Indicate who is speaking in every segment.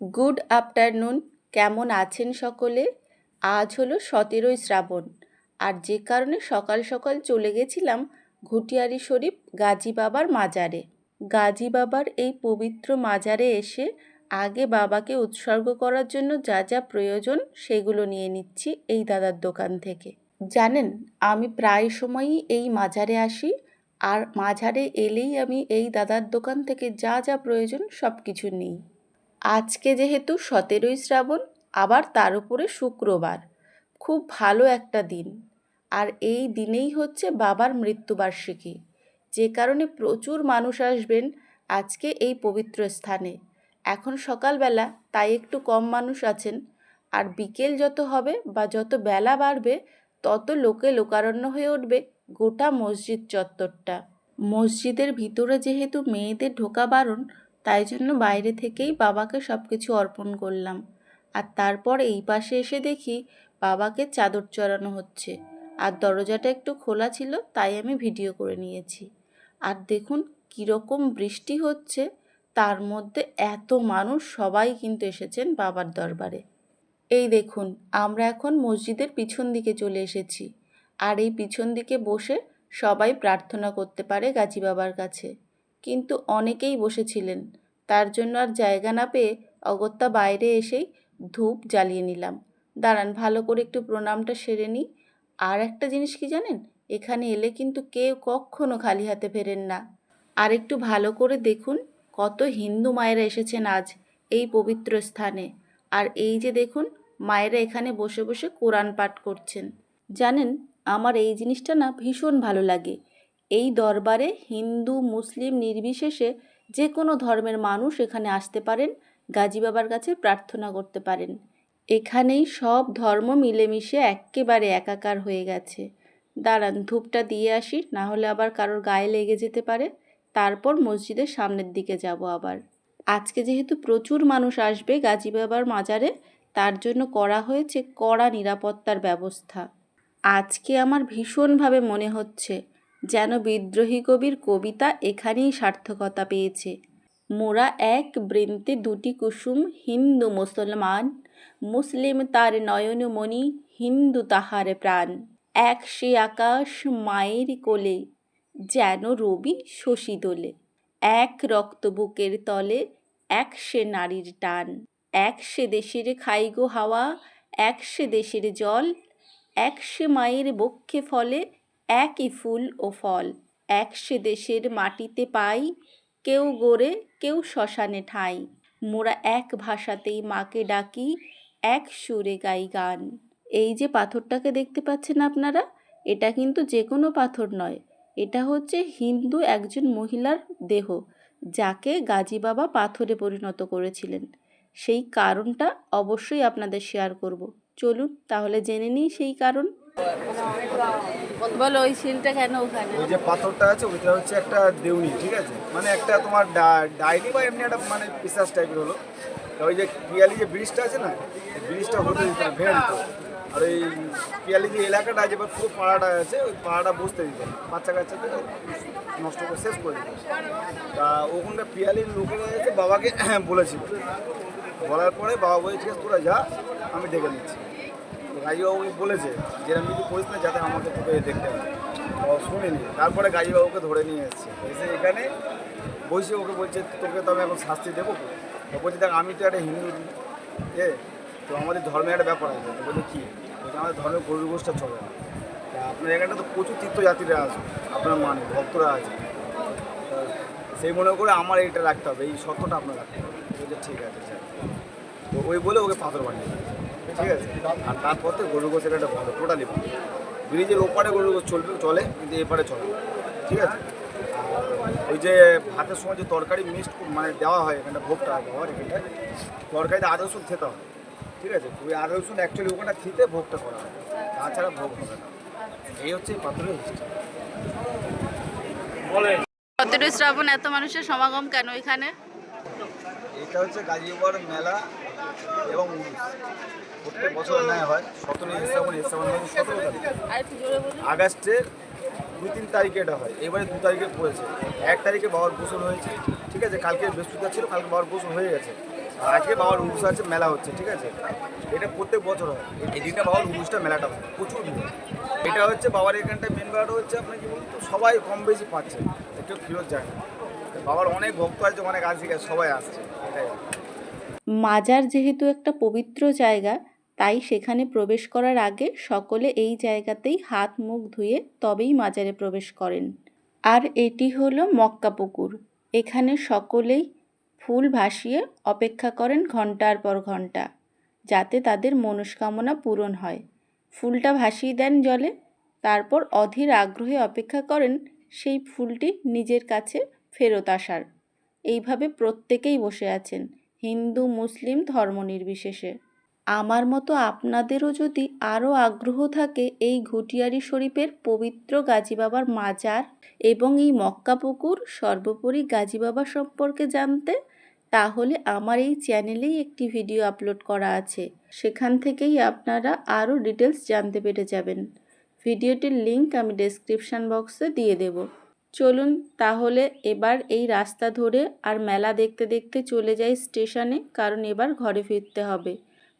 Speaker 1: Good afternoon, কেমন আছেন সকলে? আজ হলো সতেরোই শ্রাবণ, আর যে কারণে সকাল সকাল চলে গেছিলাম ঘুটিয়ারি শরীফ গাজী বাবার মাজারে। গাজী বাবার এই পবিত্র মাজারে এসে আগে বাবাকে উৎসর্গ করার জন্য যা যা প্রয়োজন সেগুলো নিয়ে নিচ্ছি এই দাদার দোকান থেকে। জানেন, আমি প্রায় সময়ই এই মাজারে আসি, আর মাঝারে এলেই আমি এই দাদার দোকান থেকে যা যা প্রয়োজন সব কিছু নিই। আজকে যেহেতু সতেরোই শ্রাবণ, আবার তার উপরে শুক্রবার। খুব ভালো একটা দিন। আর এই দিনেই হচ্ছে বাবার মৃত্যুবার্ষিকী। যে কারণে প্রচুর মানুষ আসবেন আজকে এই পবিত্র স্থানে। এখন সকালবেলা, তাই একটু কম মানুষ আছেন। আর বিকেল যত হবে বা যত বেলা বাড়বে, তত লোকে লোকারণ্য হয়ে উঠবে গোটা মসজিদ চত্বরটা। মসজিদের ভিতরে যেহেতু মেয়েদের ঢোকা বারণ তাই জন্য বাইরে থেকেই বাবাকে সব কিছু অর্পণ করলাম। আর তারপর এই পাশে এসে দেখি বাবাকে চাদর চড়ানো হচ্ছে। আর দরজাটা একটু খোলা ছিল, তাই আমি ভিডিও করে নিয়েছি। আর দেখুন কীরকম বৃষ্টি হচ্ছে, তার মধ্যে এত মানুষ সবাই কিন্তু এসেছেন বাবার দরবারে। এই দেখুন, আমরা এখন মসজিদের পিছন দিকে চলে এসেছি। আর এই পিছন দিকে বসে সবাই প্রার্থনা করতে পারে গাজী বাবার কাছে। কিন্তু অনেকেই বসেছিলেন। তার জন্য আর জায়গা না পেয়ে অগত্যা বাইরে এসেই ধূপ জ্বালিয়ে নিলাম। দাঁড়ান, ভালো করে একটু প্রণামটা সেরে নিই। আর একটা জিনিস কি জানেন? এখানে এলে কিন্তু কেউ কখনো খালি হাতে ফেরেন না। আর একটু ভালো করে দেখুন, কত হিন্দু মায়েরা এসেছেন আজ এই পবিত্র স্থানে। আর এই যে দেখুন, মায়েরা এখানে বসে বসে কোরআন পাঠ করছেন। জানেন, আমার এই জিনিসটা না ভীষণ ভালো লাগে। এই দরবারে হিন্দু, মুসলিম নির্বিশেষে যে কোনো ধর্মের মানুষ এখানে আসতে পারেন, গাজী বাবার কাছে প্রার্থনা করতে পারেন। এখানেই সব ধর্ম মিলেমিশে এক্কেবারে একাকার হয়ে গেছে। দাঁড়ান, ধূপটা দিয়ে আসি, না হলে আবার কারোর গায়ে লেগে যেতে পারে। তারপর মসজিদের সামনের দিকে যাব আবার। আজকে যেহেতু প্রচুর মানুষ আসবে গাজী বাবার মাজারে, তার জন্য করা হয়েছে কড়া নিরাপত্তার ব্যবস্থা। আজকে আমার ভীষণভাবে মনে হচ্ছে যেন বিদ্রোহী কবির কবিতা এখানেই সার্থকতা পেয়েছে। মোরা এক বৃন্তে দুটি কুসুম, হিন্দু মুসলমান। মুসলিম তার নয়নমণি হিন্দু তাহার প্রাণ। এক সে আকাশ মায়ের কোলে, যেন রবি শশী দোলে। এক রক্ত বুকের তলে, এক সে নারীর টান। এক সে দেশের খাইগো হাওয়া, এক সে দেশের জল। এক সে মায়ের বক্ষে ফলে একই ফুল ও ফল এক সে দেশের মাটিতে পাই, কেউ গড়ে, কেউ শ্মশানে ঠাঁই। মোরা এক ভাষাতেই মাকে ডাকি, এক সুরে গাই গান। এই যে পাথরটাকে দেখতে পাচ্ছেন আপনারা, এটা কিন্তু যে কোনো পাথর নয়। এটা হচ্ছে হিন্দু একজন মহিলার দেহ, যাকে গাজী বাবা পাথরে পরিণত করেছিলেন। সেই কারণটা অবশ্যই আপনাদের শেয়ার করব। চলুন তাহলে জেনে নিই সেই কারণ। বলো, ওই শিলটা কেন ওখানে?
Speaker 2: ওই যে পাথরটা আছে, ওইটা হচ্ছে একটা দেউনি, ঠিক আছে? মানে একটা তোমার ডায়েরি বা এমনি একটা মানে পিসাস টাইপের হলো। ওই যে পিয়ালি যে ব্রিজটা আছে না ব্রিজটা হতে দিত না দিত আর ওই পিয়ালি যে এলাকাটা আছে বা পুরো পাড়াটা আছে, ওই পাড়াটা বসতে দিত বাচ্চা কাচ্চাদের নষ্ট করে শেষ করে দিত তা ওখানকার পিয়ালির লোকেরা এসে বাবাকে বলেছিল। বলার পরে বাবা বলে ঠিক আছে, তোরা যা, আমি ডেকে নিচ্ছি। গাজীবাবু বলেছে যে আমি যদি করিস না, যাতে আমাকে তোকে দেখতে হবে। শুনিনি। তারপরে গাজীবাবুকে ধরে নিয়ে এসছে। এসে এখানে বসে ওকে বলছে, তোকে তো আমি এখন শাস্তি দেবো তো বলছে, দেখ, আমি তো একটা হিন্দু, এ, তো আমাদের ধর্মের একটা ব্যাপার আছে। তো বলছে, কী? বলছে, আমাদের ধর্মের গরু গোষ্ঠটা চলে না। আপনার এখানটা তো প্রচুর তীর্থযাত্রীরা আসবে। আপনার মানে ভক্তরা আছে। সেই মনে করে আমার এইটা রাখতে হবে। এই সত্যটা আপনার রাখতে হবে। ঠিক আছে স্যার তো ওই বলে ওকে পাথর বানিয়ে দিয়েছে। ঠিক আছে? আর তারপর তো গরু গোছের একটা ভালো টোটালি ভালো। ব্রিজের ওপারে গরু গোছ চলবে চলে কিন্তু এপারে চলে ঠিক আছে? ওই যে ভাতের সময় যে তরকারি মিক্সড মানে দেওয়া হয় এখানটা ভোগটা দেওয়ার এখানটায় তরকারিতে আদা রসুন খেতে হয় ঠিক আছে? ওই আদা রসুন অ্যাকচুয়ালি ওখানটা খেতে ভোগটা করা হয়। তাছাড়া ভোগ হবে না। এই হচ্ছে পাথরের
Speaker 1: সতেরোই শ্রাবণ এত মানুষের সমাগম কেন এখানে?
Speaker 2: এটা হচ্ছে গাজীপুর মেলা। এবং। প্রত্যেক বছর নেওয়া হয়। সতেরোই শ্রাবণ শ্রাবণ সতেরো তারিখ। আগস্টের দুই তিন তারিখে এটা হয়। এবারে দু তারিখে পড়েছে। এক তারিখে বাবার গোসল হয়েছে, ঠিক আছে? কালকে বৃহস্পতিবার ছিল, কালকে বাবার গোসল হয়ে গেছে। আজকে বাবার উরুস আছে, মেলা হচ্ছে, ঠিক আছে? এটা প্রত্যেক বছর হয়। এই দিনটা বাবার উরুসটা মেলাটা হয়। প্রচুর ভিড়। এটা হচ্ছে বাবার এখানটায় মেন ব্যাপারটা হচ্ছে আপনার কি বলুন তো, সবাই কম বেশি পাচ্ছে। একটু ফেরত যায় না বাবার অনেক ভক্ত আছে, অনেক আছে, সবাই আসছে। এটাই।
Speaker 1: মাজার যেহেতু একটা পবিত্র জায়গা, তাই সেখানে প্রবেশ করার আগে সকলে এই জায়গাতেই হাত মুখ ধুয়ে তবেই মাজারে প্রবেশ করেন। আর এটি হলো মক্কা পুকুর। এখানে সকলেই ফুল ভাসিয়ে অপেক্ষা করেন ঘণ্টার পর ঘণ্টা যাতে তাদের মনস্কামনা পূরণ হয়। ফুলটা ভাসিয়ে দেন জলে, তারপর অধীর আগ্রহে অপেক্ষা করেন সেই ফুলটি নিজের কাছে ফেরত আসার। এইভাবে প্রত্যেকেই বসে আছেন। হিন্দু মুসলিম ধর্ম নির্বিশেষে। আমার মতো আপনাদেরও যদি আরও আগ্রহ থাকে, এই ঘুটিয়ারি শরীফের পবিত্র গাজী বাবার মাজার এবং এই মক্কা পুকুর সর্বোপরি গাজী বাবা সম্পর্কে জানতে, তাহলে আমার এই চ্যানেলেই একটি ভিডিও আপলোড করা আছে। সেখান থেকেই আপনারা আরও ডিটেলস জানতে পেরে যাবেন। ভিডিওটির লিংক আমি ডেসক্রিপশান বক্সে দিয়ে দেব। চলুন তাহলে এবার এই রাস্তা ধরে আর মেলা দেখতে দেখতে চলে যাই স্টেশনে, কারণ এবার ঘরে ফিরতে হবে।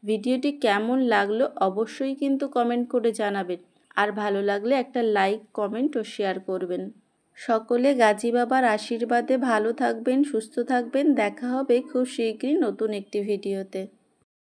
Speaker 1: ভিডিওটি কেমন লাগল অবশ্যই কিন্তু কমেন্ট করে জানাবেন। আর ভালো লাগলে একটা লাইক, কমেন্ট ও শেয়ার করবেন। সকলে গাজী বাবার আশীর্বাদে ভালো থাকবেন, সুস্থ থাকবেন। দেখা হবে খুব শীঘ্রই নতুন একটি ভিডিওতে।